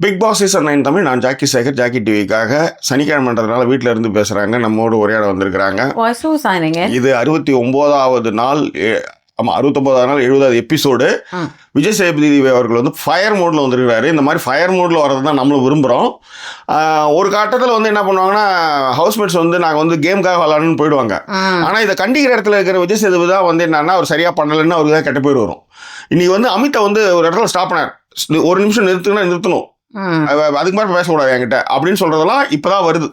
Bigg Boss season nine Tamil நான் Jackie Sekar Jackie டிவிக்காக சனிக்கிழமைன்றதுனால வீட்டில் இருந்து பேசுகிறாங்க நம்மோடு உரையாட வந்திருக்கிறாங்க. இது அறுபத்தி ஒம்போதாவது நாள் எ- ஆமா அறுபத்தொம்போதாவது நாள் எழுபதாவது எபிசோடு. விஜய் சேதுபதி அவர்கள் வந்து ஃபயர் மோடில் வந்திருக்கிறாரு. இந்த மாதிரி ஃபயர் மோடில் வரது தான் நம்மளும் விரும்புகிறோம் ஒரு கட்டத்தில் வந்து என்ன பண்ணுவாங்கன்னா ஹவுஸ்மேட்ஸ் வந்து நாங்கள் வந்து கேமுக்காக விளாடணும்னு போயிடுவாங்க. ஆனால் இதை கண்டிக்கிற இடத்துல இருக்கிற விஜய் சேதுபதி தான் வந்து என்னன்னா அவர் சரியாக பண்ணலைன்னு அவருக்கு தான் கெட்ட பேர் வரும் இன்னைக்கு வந்து அமித்தை வந்து ஒரு இடத்துல ஸ்டாப் பண்ணார். ஒரு நிமிஷம் நிறுத்துனா நிறுத்தணும். அதுக்கு மாதிரி பேசக்கூடாது என்கிட்ட. அப்படின்னு சொல்றதெல்லாம் இப்பதான் வருது.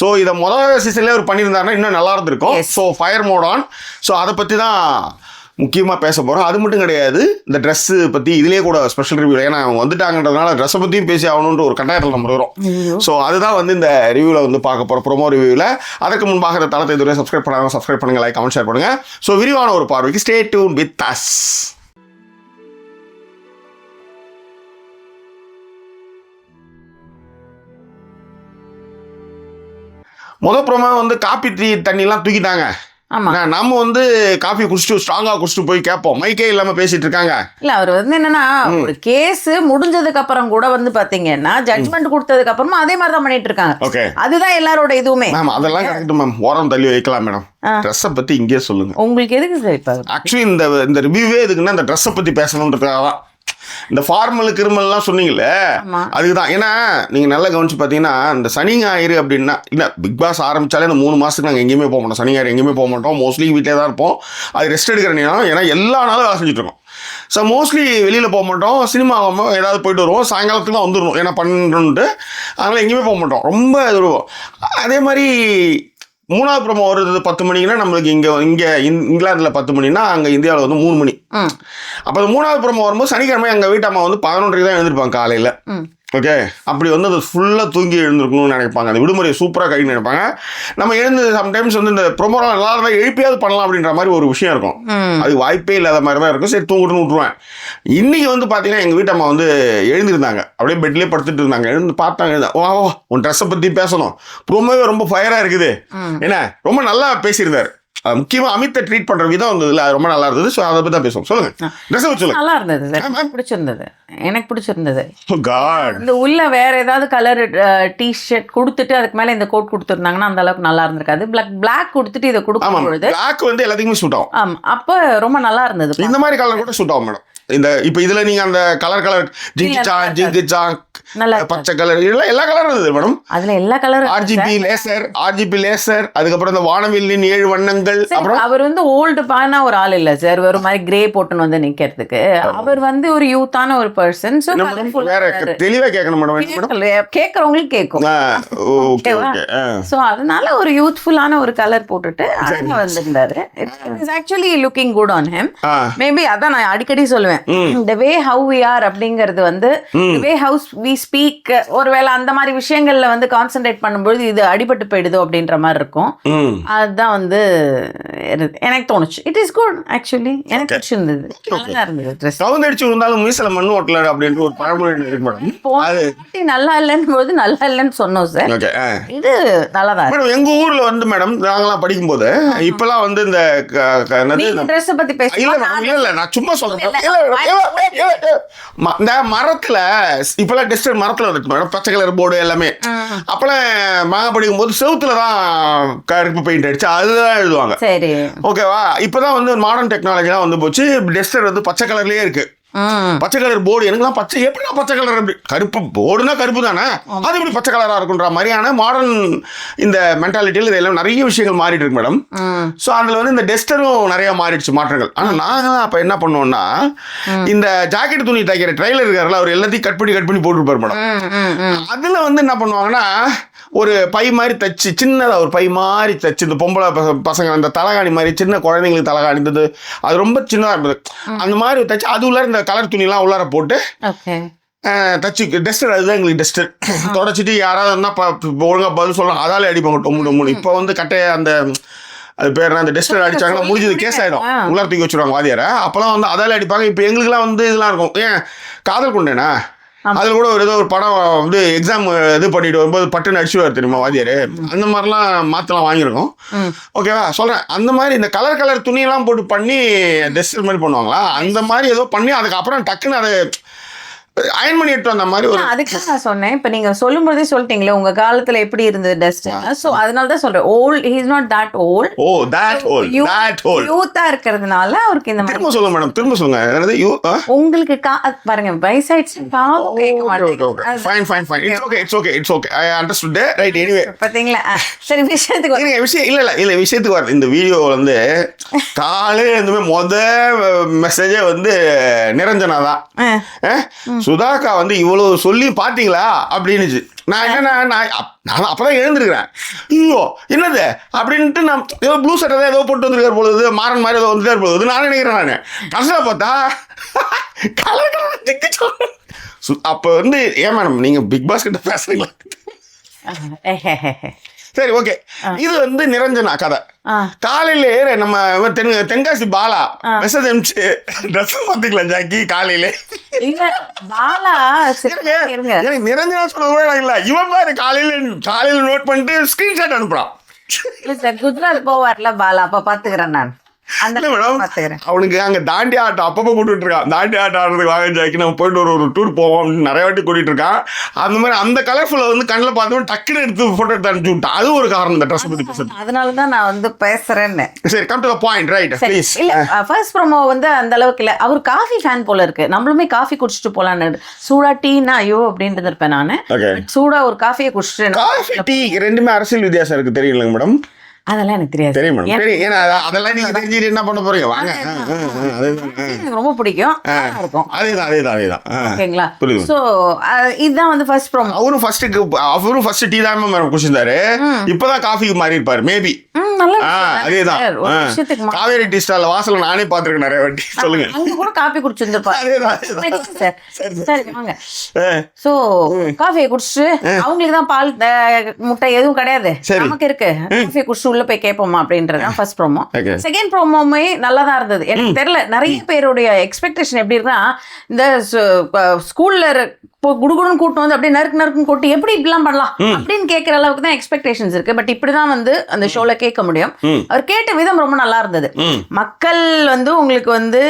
ஸோ இதை முதல் சீசன்லேயே அவர் பண்ணியிருந்தாருன்னா இன்னும் நல்லா இருந்திருக்கும். So fire mode on so அதை பற்றி தான் முக்கியமாக பேச போகிறோம் அது மட்டும் கிடையாது இந்த ட்ரெஸ்ஸு பற்றி இதுலேயே கூட ஸ்பெஷல் ரிவ்யூ ஏன்னா அவங்க வந்துட்டாங்கன்றதுனால ட்ரெஸ்ஸை பற்றியும் பேசி ஆகணுன்ற ஒரு கட்டாயத்தில் நம்ம இருக்கிறோம். ஐயோ. ஸோ அதுதான் வந்து இந்த ரிவ்யூவில் வந்து பார்க்க போகிறோம் ப்ரோமோ ரிவ்யூவில் அதற்கு முன்பாக இந்த தளத்தை இதுவரை சப்ஸ்கிரைப் பண்ணாங்க சப்ஸ்கிரைப் பண்ணுங்க லைக் கமெண்ட் ஷேர் பண்ணுங்க. ஸோ விரிவான ஒரு பார்வைக்கு ஸ்டே டியூன் வித் அஸ் முத ப்ரோமோ வந்து காப்பி டீ தண்ணிலாம் தூக்கிட்டாங்க. நம்ம வந்து காஃபி குடிச்சிட்டு ஸ்ட்ராங்காக குடிச்சிட்டு போய் கேட்போம். மைக்கே இல்லாமல் பேசிட்டு இருக்காங்க. இல்ல அவர் வந்து என்னன்னா ஒரு கேஸ் முடிஞ்சதுக்கு அப்புறம் கூட வந்து பாத்தீங்கன்னா ஜட்மெண்ட் கொடுத்ததுக்கு அப்புறமா அதே மாதிரி தான் பண்ணிட்டு இருக்காங்க. அதுதான் எல்லாரோட இதுவுமே. மேம் அதெல்லாம் கரெக்ட் மேம். ஓரம் தள்ளி வைக்கலாம் மேடம். ட்ரெஸ்ஸை பற்றி இங்கேயே சொல்லுங்க. உங்களுக்கு எதுக்கு சார் இப்ப? ஆக்சுவலி இந்த இந்த ரிவ்யூவே எதுக்குன்னா இந்த ட்ரெஸ்ஸை பற்றி பேசணுன்றதுக்காக தான். இந்த ஃபார்மல் கிருமல்லாம் சொன்னீங்களே ஆமா. அதுக்கு தான் ஏன்னா நீங்கள் நல்லா கவனிச்சு பார்த்தீங்கன்னா இந்த சனி ஞாயிறு அப்படின்னா இல்லை பிக் பாஸ் ஆரம்பிச்சாலே இந்த மூணு மாதத்துக்கு நாங்கள் எங்கேயுமே போக மாட்டோம். சனி ஞாயிறு எங்கேயுமே போக மாட்டோம். மோஸ்ட்லி வீட்டிலே தான் இருப்போம். அது ரெஸ்ட் எடுக்கிற நேரம். ஏன்னா எல்லா நாளும் வேலை செஞ்சுட்டு இருக்கோம். ஸோ மோஸ்ட்லி வெளியில் போக மாட்டோம். சினிமா ஏதாவது போயிட்டு வருவோம். சாயங்காலத்துக்கு தான் வந்துடணும். ஏன்னா பன்னெண்டு அதனால் எங்கேயுமே போக மாட்டோம். ரொம்ப இது அதே மாதிரி மூணாவது ப்ரோமோ வருது பத்து மணிக்குன்னா நம்மளுக்கு இங்கே இங்கே இங்கிலாந்தில் பத்து மணினா அங்கே இந்தியாவில் வந்து மூணு மணி. அப்போ மூணாவது ப்ரோமோ வரும்போது சனிக்கிழமை எங்கள் வீட்டம்மா வந்து பதினொன்றரைக்கு தான் எழுந்திருப்பாங்க காலையில். ஓகே அப்படி வந்து அது ஃபுல்லாக தூங்கி எழுந்திருக்கணும்னு நினைப்பாங்க. அந்த விடுமுறையை சூப்பராக கழின்னு நினைப்பாங்க. நம்ம எழுந்து சம்டைம்ஸ் வந்து இந்த ப்ரொமோலாம் நல்லா இருந்தால் எழுப்பியாவது பண்ணலாம் அப்படின்ற மாதிரி ஒரு விஷயம் இருக்கும். அது வாய்ப்பே இல்லாத மாதிரி தான் இருக்கும். சரி தூங்கிட்டு விட்ருவேன் இன்னைக்கு வந்து பார்த்தீங்கன்னா எங்கள் வீட்டம்மா வந்து எழுந்திருந்தாங்க. அப்படியே பெட்லேயே படுத்துட்டு இருந்தாங்க. எழுந்து பார்த்தாங்க. எழுந்தா, வா வா உன் ட்ரெஸ்ஸை பற்றி பேசணும். ப்ரோமோவே ரொம்ப ஃபயராக இருக்குது. என்ன? ரொம்ப நல்லா பேசியிருந்தாரு. முக்கியமாக அமித்தை ட்ரீட் பண்ணுற விதம் வந்ததுல ரொம்ப நல்லா இருந்தது. ஸோ அதை பற்றி தான் பேசுவோம். சொல்லுங்கள் ட்ரெஸ்ஸை வச்சு சொல்லுங்கள் நல்லா இருந்தது சார். பிடிச்சிருந்தது. எனக்கு பிடிச்சிருந்தது. காட் இந்த உள்ள வேற ஏதாவது கலர் டி ஷர்ட் கொடுத்துட்டு அதுக்கு மேல இந்த கோட் கொடுத்துருந்தாங்கன்னா அந்த அளவுக்கு நல்லா இருந்திருக்காது. பிளாக் பிளாக் கொடுத்துட்டு இதை கொடுக்கும் ஆமாம் பொழுது பிளாக் வந்து எல்லாத்துக்குமே சூட் ஆகும். ஆமா அப்ப ரொம்ப நல்லா இருந்தது இந்த மாதிரி கலர் கூட சூட் ஆகும் மேடம் இந்த இப்போ இதுல நீங்க அந்த கலர் கலர் ஜிங்கி சாங் ஜிங்கு சாங் நல்லா பச்சை கலர் இதெல்லாம் எல்லா கலரும் இருந்தது மேடம் அதுல எல்லா கலரும் ஆர்ஜிபி லேசர் ஆர்ஜிபி லேசர் அதுக்கப்புறம் இந்த வானவில்லின் ஏழு வண்ணங்கள் அப்புறம் அவர் வந்து ஓல்டு பான ஒரு ஆள் இல்ல சார். ஒரு மாதிரி கிரே போட்டுன்னு வந்து நிக்கிறதுக்கு. அவர் வந்து ஒரு யூத்தான ஒரு பர்சன் ஸோ வேற தெளிவா கேட்கணும் மேடம் கேட்கறவங்களுக்கு கேட்கும் ஸோ அதனால ஒரு யூத்ஃபுல்லான ஒரு கலர் போட்டுட்டு அழகா வந்திருந்தாரு. It's actually looking good on him maybe அதான் நான் அடிக்கடி சொல்லுவேன். The way how we are அப்படிங்கிறது வந்து வே ஹவுஸ் வி ஸ்பீக் ஒருவேளை அந்த மாதிரி விஷயங்கள்ல வந்து கான்சென்ட்ரேட் பண்ணும்போது இது அடிபட்டு போயிடுதோ அப்படின்ற மாதிரி இருக்கும். அதுதான் வந்து எனக்கு தோணுச்சு. இட் இஸ் குட் ஆக்சுவலி எனக்கு பிடிச்சிருந்தது. நல்லா இருந்தது ட்ரெஸ் கவுந்தடிச்சு விழுந்தாலும் மீசல மண்ணு ஓட்டல அப்படின்ட்டு ஒரு பழமொழி இருக்கு மேடம் நல்லா இல்லைன்னு போது நல்லா இல்லைன்னு சொன்னோம் சார் இது நல்லா தான் மேடம் எங்க ஊர்ல வந்து மேடம் நாங்களாம் படிக்கும்போது இப்பெல்லாம் வந்து இந்த இந்த ட்ரெஸ் பத்தி பேச இல்ல இல்ல நான் சும்மா சொல்றேன். இந்த மரத்துல இப்பெல்லாம் டெஸ்டர் மரத்துல இருக்கு மேடம் பச்சை கலர் போர்டு எல்லாமே. அப்பெல்லாம் மாங்க படிக்கும் போது செவுத்துல தான் கருப்பு பெயிண்ட் அடிச்சு அதுதான் எழுதுவாங்க. சரி. ஓகேவா இப்பதான் வந்து மாடர்ன் டெக்னாலஜிலாம் வந்து போச்சு. டெஸ்டர் வந்து பச்சை கலர்லயே இருக்கு. பச்சை கலர் போர்டு எனக்குலாம் பச்சை எப்படின்னா பச்சை கலர் அப்படி? கருப்பு போர்டுனா கருப்பு தானே? அது எப்படி பச்சை கலராக இருக்குன்ற மாதிரியான மாடர்ன் இந்த மென்டாலிட்டியில் இதெல்லாம் நிறைய விஷயங்கள் மாறிட்டு இருக்கு மேடம். ஸோ அதில் வந்து இந்த டெஸ்டரும் நிறைய மாறிடுச்சு மாற்றங்கள். ஆனால் நாங்கள் அப்போ என்ன பண்ணுவோம்னா இந்த ஜாக்கெட் துணி தைக்கிற ட்ரைலர் இருக்காருல்ல அவர் எல்லாத்தையும் கட் பண்ணி கட் பண்ணி போட்டுருப்பார் மேடம். அதில் வந்து என்ன பண்ணுவாங்கன்னா ஒரு பை மாதிரி தச்சு சின்னதாக ஒரு பை மாதிரி தச்சு. இந்த பொம்பளை பச- பசங்க அந்த தலகாணி மாதிரி சின்ன குழந்தைங்களுக்கு தலகாணி இருந்தது. அது ரொம்ப சின்னதாக இருந்தது. அந்த மாதிரி தச்சு. அது உள்ளார இந்த கலர் துணிலாம் உள்ளார போட்டு தச்சு. டெஸ்டர் அதுதான் எங்களுக்கு டெஸ்டர் தொடச்சிட்டு யாராவது இருந்தால் ஒழுங்காக பதில் சொல்லலாம் அதாலே அடிப்பாங்க டொம்மு டொம்முன்னு. இப்போ வந்து கட்டைய அந்த அது பேர் அந்த டெஸ்டர் அடிச்சாங்கன்னா முடிஞ்சது. கேஸ் ஆகிடும். உள்ளார தூக்கி வச்சுருவாங்க வாதியாரை அப்போலாம் வந்து அதாலே அடிப்பாங்க. இப்போ எங்களுக்குலாம் வந்து இதெல்லாம் இருக்கும். ஏன்? காதல் கொண்டேனா. அதில் கூட ஒரு ஏதோ ஒரு படம் வந்து எக்ஸாம் இது பண்ணிட்டு வரும்போது பட்டுன்னு அடிச்சுவார் தெரியுமா வாதியார் அந்த மாதிரிலாம் மாற்றலாம் வாங்கியிருக்கோம். ஓகேவா சொல்கிறேன் அந்த மாதிரி இந்த கலர் கலர் துணியெல்லாம் போட்டு பண்ணி டெஸ்டர் மாதிரி பண்ணுவாங்களா? அந்த மாதிரி ஏதோ பண்ணி அதுக்கப்புறம் டக்குன்னு அதை அயன் பண்ணி எடுத்து வந்த மாதிரி ஒரு அதுக்கு நான் சொன்னேன். இப்ப நீங்க சொல்லும் போதே சொல்லிட்டீங்களே உங்க காலத்துல எப்படி இருந்தது டஸ்ட் சோ அதனால தான் சொல்றேன். Old he is not that old oh that whole that whole யூத்தா இருக்கிறதுனால அவருக்கு இந்த மாதிரி திரும்ப சொல்லுங்க மேடம் திரும்ப சொல்லுங்க. என்னது யூ உங்களுக்கு கா பாருங்க வயசாயிடுச்சு காதும் கேட்க மாட்டேங்குது. Fine fine fine it's okay it's okay it's okay I understood right anyway பாத்தீங்களா? சரி விஷயத்துக்கு இருங்க விஷயம் இல்ல இல்ல இல்ல விஷயத்துக்கு வர இந்த வீடியோ வந்து காலையில இருந்துமே முத மெசேஜே வந்து நிரஞ்சனா தான். சுதாகா சுதாக்கா வந்து இவ்வளவு சொல்லி பாத்தீங்களா? அப்படின்னுச்சு. நான் என்ன நான் நான் அப்பதான் எழுந்திருக்கிறேன். ஐயோ என்னது? அப்படின்ட்டு நான் ஏதோ ப்ளூ சட்டை தான் ஏதோ போட்டு வந்திருக்காரு பொழுது மாறன் மாதிரி ஏதோ வந்துட்டே பொழுது நான் நினைக்கிறேன் நான். கடைசியில் பார்த்தா கலர் திக்கு சு- வந்து ஏன் மேடம் நீங்கள் பிக் பாஸ்கிட்ட பேசுறீங்களா? சரி ஓகே இது வந்து நிரஞ்சனா கதை. காலையில நம்ம தென் தென்காசி பாலா மெசேஜ் அனுப்பிச்சு ட்ரெஸ் பார்த்தீங்களா ஜாக்கி காலையில. நிரஞ்சனா சொல்ல கூட இல்ல. இவன் பாரு காலையில காலையில நோட் பண்ணிட்டு ஸ்கிரீன்ஷாட் அனுப்புறான். குஜராத் போவார்ல பாலா அப்ப பாத்துக்கிறேன் நான். அவனுக்கு அங்க தாண்டி ஆட்டம் அப்பப்போ கூட்டிட்டு இருக்கான். தாண்டி ஆட்டம் ஆடுறதுக்கு வாங்க ஜாக்கி நம்ம போயிட்டு ஒரு ஒரு டூர் போவோம். அப்படின்னு நிறைய வாட்டி கூட்டிட்டு இருக்கான். அந்த மாதிரி அந்த கலர்ஃபுல்ல வந்து கண்ணில் பார்த்தோம் டக்குன்னு எடுத்து போட்டோ எடுத்து அனுப்பிச்சு விட்டான். அது ஒரு காரணம் இந்த ட்ரெஸ் பத்தி பேசுறது அதனாலதான் நான் வந்து பேசுறேன்னு. சரி come to the point right please இல்ல ஃபர்ஸ்ட் ப்ரோமோ வந்து அந்த அளவுக்கு இல்ல. அவர் காஃபி ஃபேன் போல இருக்கு. நம்மளுமே காஃபி குடிச்சிட்டு போலான்னு. சூடா டீனா ஐயோ அப்படின்ட்டு இருப்பேன் நானு. சூடா ஒரு காஃபியை குடிச்சிட்டு காஃபி டீ ரெண்டுமே அரசியல் வித்தியாசம் இருக்கு. தெரியலங்க மேடம் அதெல்லாம் எனக்கு தெரியாது. தெரியும் ஏன்னா அதெல்லாம் நீங்க தெரிஞ்சுட்டு என்ன பண்ண போறீங்க? வாங்க. எனக்கு ரொம்ப பிடிக்கும். இருக்கும். அதேதான் அதேதான் அதேதான். ஓகேங்களா? சோ இதுதான் வந்து ஃபர்ஸ்ட் ப்ரோமோ அவரும் ஃபர்ஸ்ட் அவரும் ஃபர்ஸ்ட் டீ தான் மேடம் குடிச்சிருந்தாரு. இப்பதான் காஃபிக்கு மாறி இருப்பாரு மேபி. அதேதான் காவேரி டீ ஸ்டால் வாசல்ல நானே பாத்துருக்கேன் நிறைய வாட்டி. சொல்லுங்க. அங்க கூட காபி ஆ, சோ காஃபியை குடிச்சிட்டு அவங்களுக்கு தான் பால் முட்டை எதுவும் கிடையாது. நமக்கு இருக்கு. காஃபியை உள்ள போய் கேட்போமா அப்படின்றது ஃபர்ஸ்ட் ப்ரோமோ. செகண்ட் ப்ரோமோமே நல்லா தான் இருந்தது. எனக்கு தெரியல நிறைய பேருடைய எக்ஸ்பெக்டேஷன் எப்படி இருக்குன்னா இந்த ஸ்கூல்ல குடுகுடுன்னு கூட்டம் வந்து அப்படியே நறுக்கு நறுக்குன்னு கூட்டி எப்படி இப்படிலாம் பண்ணலாம் அப்படின்னு கேட்குற அளவுக்கு தான் எக்ஸ்பெக்டேஷன்ஸ் இருக்கு. பட் இப்படிதான் வந்து அந்த ஷோல கேட்க முடியும். அவர் கேட்ட விதம் ரொம்ப நல்லா இருந்தது. மக்கள் வந்து உங்களுக்கு வந்து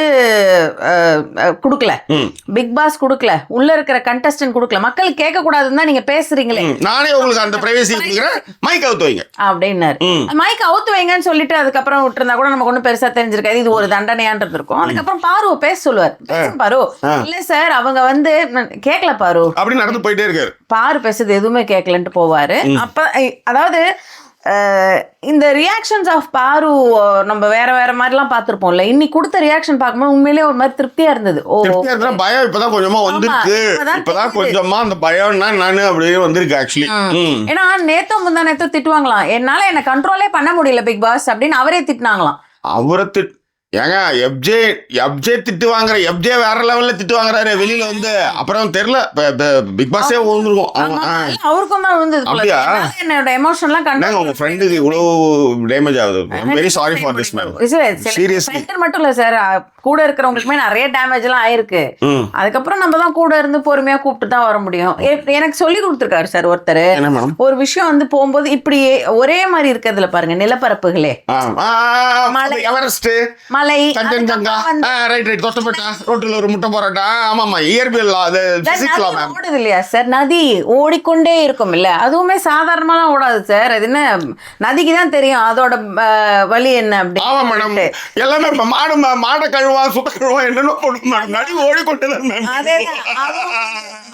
கொடுக்கல. பிக் பாஸ் கொடுக்கல. உள்ள இருக்கிற கண்டஸ்டன்ட் கொடுக்கல. மக்கள் கேட்க கூடாதுன்னு தான் நீங்க பேசுறீங்களே. நானே உங்களுக்கு அந்த பிரைவசி மைக் அவுத்து வைங்க. அப்படின்னாரு. மைக் அவுத்து வைங்கன்னு சொல்லிட்டு அதுக்கப்புறம் விட்டுருந்தா கூட நமக்கு ஒன்றும் பெருசா தெரிஞ்சிருக்காது. இது ஒரு தண்டனையான்றது இருக்கும். அதுக்கப்புறம் பாரு பேச சொல்லுவார். பாரு. இல்ல சார் அவங்க வந்து கேட்கல பாரு. அப்படி நடந்து போயிட்டே இருக்காரு. பாரு பேசுறது எதுவுமே கேட்கலன்ட்டு போவாரு. அப்ப அதாவது இந்த ரியாக்ஷன்ஸ் ஆஃப் பாரு நம்ம வேற வேற மாதிரிலாம் பார்த்துருப்போம்ல. இன்னைக்கு கொடுத்த ரியாக்ஷன் பார்க்கும்போது உண்மையிலேயே ஒரு மாதிரி திருப்தியா இருந்தது. ஓ பயம் இப்பதான் கொஞ்சமா வந்திருக்கு. இப்பதான். கொஞ்சமா அந்த பயம்னா நானு அப்படியே வந்திருக்கு ஆக்சுவலி ஏன்னா நேத்தோ முந்தா நேத்தோ திட்டுவாங்களாம். என்னால என்ன கண்ட்ரோலே பண்ண முடியல பிக் பாஸ் அப்படின்னு அவரே திட்டினாங்களாம். அவரை திட் ஏங்க எப்ஜே எப்ஜே திட்டு வாங்குற எப்ஜே வேற லெவல்ல திட்டு வாங்குறாரு வெளியில வந்து அப்புறம் தெரியல பிக் பாஸே விழுந்துருக்கும். அவருக்கும் தான் விழுந்தது. அப்படியா? என்னோட எமோஷன்லாம் கண்ட்ரோல் உங்க ஃப்ரெண்டுக்கு இவ்வளவு டேமேஜ் ஆகுது very sorry for this ma'am. Centre மட்டும் இல்ல சார் கூட இருக்கிறவங்களுக்குமே நிறைய டேமேஜ் எல்லாம் ஆயிருக்கு அதுக்கப்புறம் நம்ம தான் கூட இருந்து பொறுமையா கூப்பிட்டு தான் வர முடியும் எனக்கு சொல்லி கொடுத்துருக்காரு சார் ஒருத்தர் ஒரு விஷயம் வந்து போகும்போது இப்படி ஒரே மாதிரி இருக்கிறதுல பாருங்க நிலப்பரப்புகளே மலை. மலை கஞ்சன்ஜங்கா அதுக்கப்புறம் வந்து ரைட் ரைட் தொட்டப்பட்டா ரோட்டில் ஒரு முட்டை போராட்டா? ஆமாமா இயற்பியல் அது சார், நதி மேம் ஓடுது இல்லையா சார்? நதி ஓடிக்கொண்டே இருக்கும் இல்ல அதுவுமே சாதாரணமாலாம் ஓடாது சார். அது என்ன நதிக்கு தான் தெரியும். அதோட வழி என்ன ஆமா மேடம் அப்படின்னு எல்லாமே இப்ப மாடு கழுவா சுத்த கழுவா என்னென்ன போடும் மேடம் நடி ஓடிக்கொண்டு தான் மேம் அதேதான்.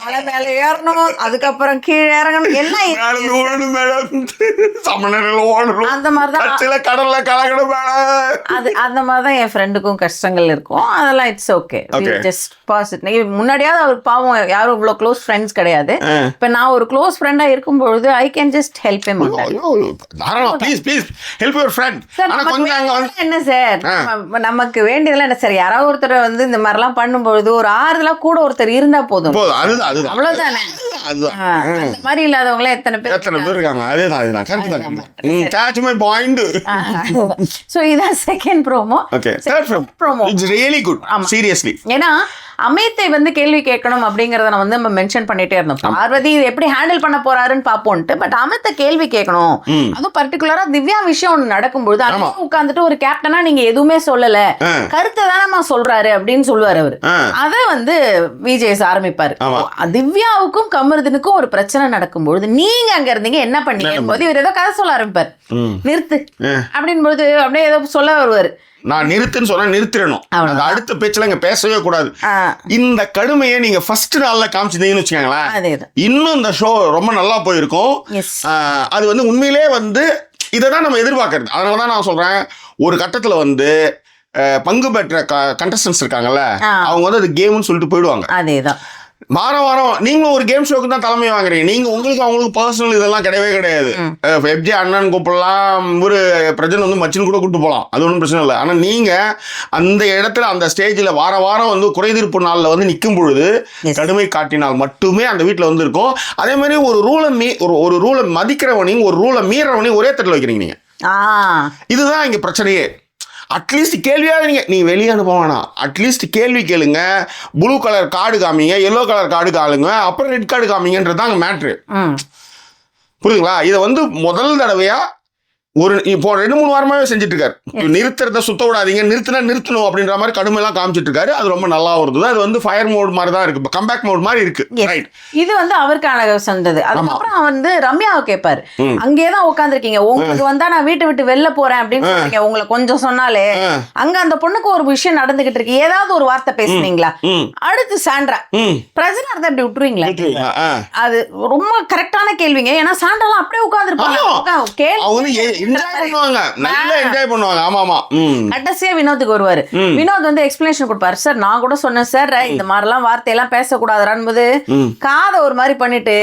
மலை மேல ஏறணும் அதுக்கப்புறம் கீழே இறங்கணும். எல்லாம் ஓடணும் மேடம் சமநிலையில் ஓடணும். அந்த மாதிரிதான். கட்சியில கடல்ல கலக்கணும் அது அந்த மாதிரி தான் என் ஃப்ரெண்டுக்கும் கஷ்டங்கள் இருக்கும். அதெல்லாம் இட்ஸ் ஓகே. ஜஸ்ட் பாசிட்டிவ் முன்னாடியாவது அவருக்கு பாவம் யாரும் இவ்வளோ க்ளோஸ் ஃப்ரெண்ட்ஸ் கிடையாது. இப்போ நான் ஒரு க்ளோஸ் ஃப்ரெண்டா இருக்கும் பொழுது ஐ கேன் ஜஸ்ட் ஹெல்ப். தாராளம். Please please help your friend என்ன சார் நமக்கு வேண்டியதெல்லாம் என்ன சார் யாராவது ஒருத்தர் வந்து இந்த மாதிரிலாம் பண்ணும்பொழுது ஒரு ஆறுதலா கூட ஒருத்தர் இருந்தா போதும். போதும். அதுதான் அதுதான். அவ்வளவுதானே? அதுதான். ஆ, அந்த மாதிரி இல்லாதவங்களே எத்தனை பேர் எத்தனை பேர் இருக்காங்க அதேதான் அதேதான். கரெக்ட் தான் hmm catch my point so இதான் second promo okay third film promo. It's really good seriously ஏன்னா அமித்தை வந்து கேள்வி கேட்கணும் அப்படிங்கறத நான் வந்து நம்ம மென்ஷன் பண்ணிட்டே இருந்தோம் பார்வதி இது எப்படி ஹேண்டில் பண்ண போறாருன்னு பாப்போம்ட்டு பட் அமித்தை கேள்வி கேட்கணும். அதுவும் பர்டிகுலரா திவ்யா விஷயம் ஒண்ணு நடக்கும்பொழுது. அங்கே உட்காந்துட்டு ஒரு கேப்டனா நீங்க எதுவுமே சொல்லல. கருத்தை தானம்மா சொல்றாரு அப்படின்னு சொல்லுவாரு அவரு. அத வந்து விஜேஸ் ஆரம்பிப்பாரு. திவ்யாவுக்கும் கமருதனுக்கும் ஒரு பிரச்சனை நடக்கும்பொழுது நீங்க அங்க இருந்தீங்க என்ன பண்ணீங்க போது இவர் ஏதோ கதை சொல்ல ஆரம்பிப்பார். நிறுத்து. அப்படின் பொழுது அப்படியே ஏதோ சொல்ல வருவாரு நான் நிறுத்துன்னு சொன்னா நிறுத்திடணும். அந்த அடுத்த பேச்சுல இங்க பேசவே கூடாது. இந்த கடுமையை நீங்க ஃபர்ஸ்ட் நாள்ல காமிச்சிருந்தீங்கன்னு வச்சுக்கோங்களேன். இன்னும் இந்த ஷோ ரொம்ப நல்லா போயிருக்கும். அது வந்து உண்மையிலே வந்து இதை தான் நம்ம எதிர்பார்க்கறது. அதனால தான் நான் சொல்றேன் ஒரு கட்டத்துல வந்து பங்கு பெற்ற கண்டஸ்டன்ஸ் இருக்காங்கல்ல. அவங்க வந்து அது கேம்னு சொல்லிட்டு போயிடுவாங்க. அதேதான் வாரம் வாரம். நீங்களும் ஒரு கேம் ஷோக்கு தான் தலைமை வாங்குறீங்க. நீங்க உங்களுக்கு அவங்களுக்கு பர்சனல் இதெல்லாம் கிடையவே கிடையாது. எஃப்ஜே அண்ணன் கூப்பிடலாம் ஒரு பிரஜன் வந்து மச்சின் கூட கூப்பிட்டு போகலாம் அது ஒன்றும் பிரச்சனை இல்லை. ஆனால் நீங்க அந்த இடத்துல அந்த ஸ்டேஜில் வார வாரம் வந்து குறைதீர்ப்பு நாளில் வந்து நிற்கும் பொழுது. கடுமை காட்டினால் மட்டுமே அந்த வீட்டில் வந்து இருக்கும் அதே மாதிரி ஒரு ரூலை மீ ஒரு ஒரு ரூலை மதிக்கிறவனையும் ஒரு ரூலை மீறவனையும் ஒரே தட்டில் வைக்கிறீங்க நீங்க. இதுதான் இங்கே பிரச்சனையே. அட்லீஸ்ட் கேள்வியாக நீங்கள் நீ வெளியே அனுப்ப வேணாம். அட்லீஸ்ட் கேள்வி கேளுங்க. ப்ளூ கலர் கார்டு காமிங்க எல்லோ கலர் கார்டு காலுங்க அப்புறம் ரெட் கார்டு காமிங்கன்றது தான் மேட்ரு புரியுதுங்களா? இதை வந்து முதல் தடவையாக ஒரு இப்போ ரெண்டு மூணு வாரமாவே செஞ்சுட்டு இருக்காரு நிறுத்துறத சுத்த விடாதீங்க நிறுத்தினா நிறுத்தணும் அப்படின்ற மாதிரி கடுமையெல்லாம் காமிச்சிட்டு இருக்காரு அது ரொம்ப நல்லா வருது. அது வந்து ஃபயர் மோட் மாதிரி தான் இருக்கு. கம்பேக் மோட் மாதிரி இருக்கு. ரைட் இது வந்து அவருக்கான சந்தது அதுக்கப்புறம் வந்து ரம்யாவை கேட்பாரு ம். அங்கேதான் உட்காந்துருக்கீங்க உங்களுக்கு வந்தா நான் வீட்டை விட்டு வெளில போறேன் அப்படின்னு சொன்னீங்க. உங்களை கொஞ்சம் சொன்னாலே. அங்க அந்த பொண்ணுக்கு ஒரு விஷயம் நடந்துகிட்டு இருக்கு. ஏதாவது ஒரு வார்த்தை பேசுனீங்களா? அடுத்து சாண்ட்ரா. பிரச்சனை இருந்தா இப்படி விட்டுருவீங்களா. அது ரொம்ப கரெக்டான கேள்விங்க. ஏன்னா சாண்டாலாம் அப்படியே உட்காந்துருப்பாங்க ஆமா. என்ஜாய் பண்ணுவாங்க. நல்லா என்ஜாய் பண்ணுவாங்க. ஆமா ஆமா கடைசியா வினோத்துக்கு வருவாரு. வினோத் வந்து எக்ஸ்பிளனேஷன் கொடுப்பாரு. சார் நான் கூட சொன்னேன். சார் இந்த மாதிரிலாம் வார்த்தையெல்லாம் பேசக்கூடாதுறான் போது. காதை ஒரு மாதிரி பண்ணிட்டு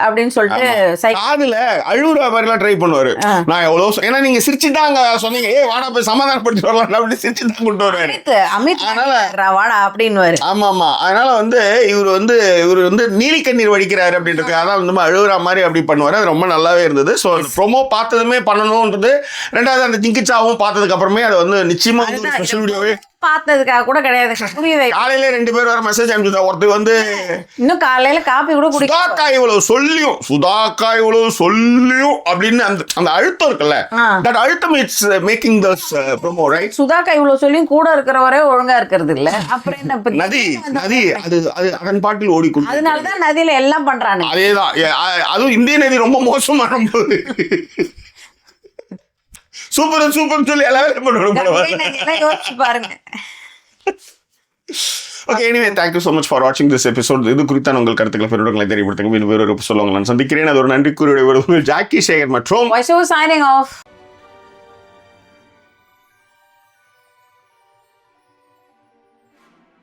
அப்படின்னு சொல்லிட்டு காதுல அழுகுற மாதிரிலாம் ட்ரை பண்ணுவாரு. நான் எவ்வளவு ஏன்னா நீங்க சிரிச்சுட்டு அங்க சொன்னீங்க. ஏ வாடா போய் சமாதானப்படுத்தி வரலாம் அப்படி சிரிச்சு தான் கொண்டு வருவாரு. அமித் அதனால- வாடா அப்படின்னுவாரு. ஆமா ஆமா அதனால வந்து இவர் வந்து இவர் வந்து நீலி கண்ணீர் வடிக்கிறாரு அப்படின்றது அதான் வந்து அழுகுற மாதிரி அப்படி பண்ணுவாரு. அது ரொம்ப நல்லாவே இருந்தது. ஸோ ப்ரோமோ பார்த்ததுமே பண்ணணும்ன்றது ரெண்டாவது அந்த ஜிங்கிச்சாவும் பார்த்ததுக்கு அப்புறமே அது வந்து நிச்சயமா வந்து ஸ்பெஷல் வீடியோவே பார்த்ததுக்காக கூட கிடையாது. புரியுது காலையில ரெண்டு பேர் வேற மெசேஜ் அனுப்பிச்சு ஒருத்தர் வந்து இன்னும் காலையில காப்பி கூட குடிக்க சுதாக்கா இவ்வளவு சொல்லியும் சுதாக்கா இவ்வளவு சொல்லியும் அப்படின்னு அந்த அந்த அழுத்தம் இருக்குல்ல. தட் அழுத்தம் it's making this promo right சுதாக்கா இவ்வளவு சொல்லியும் கூட இருக்கிறவரே ஒழுங்கா இருக்கிறது இல்ல. அப்புறம் என்ன நதி நதி அது அது அதன் பாட்டில் ஓடிக்கொண்டு அதனாலதான் நதியில எல்லாம் பண்றானு அதேதான். அதுவும் இந்திய நதி ரொம்ப மோசமான போது சூப்பர் சூப்பர் சொல்லி எல்லா வேலையும் பண்ணுவாங்க யோசிச்சு பாருங்க. Okay anyway thank you so much for வாட்சிங் திஸ் எபிசோட் இது குறித்தான உங்கள் கருத்துக்களை பெருடங்களை தெரியப்படுத்துங்க வேறு ஒரு சொல்லுவாங்க நான் சந்திக்கிறேன். அது ஒரு நன்றி கூறிய ஜாக்கி சேகர் மற்றும்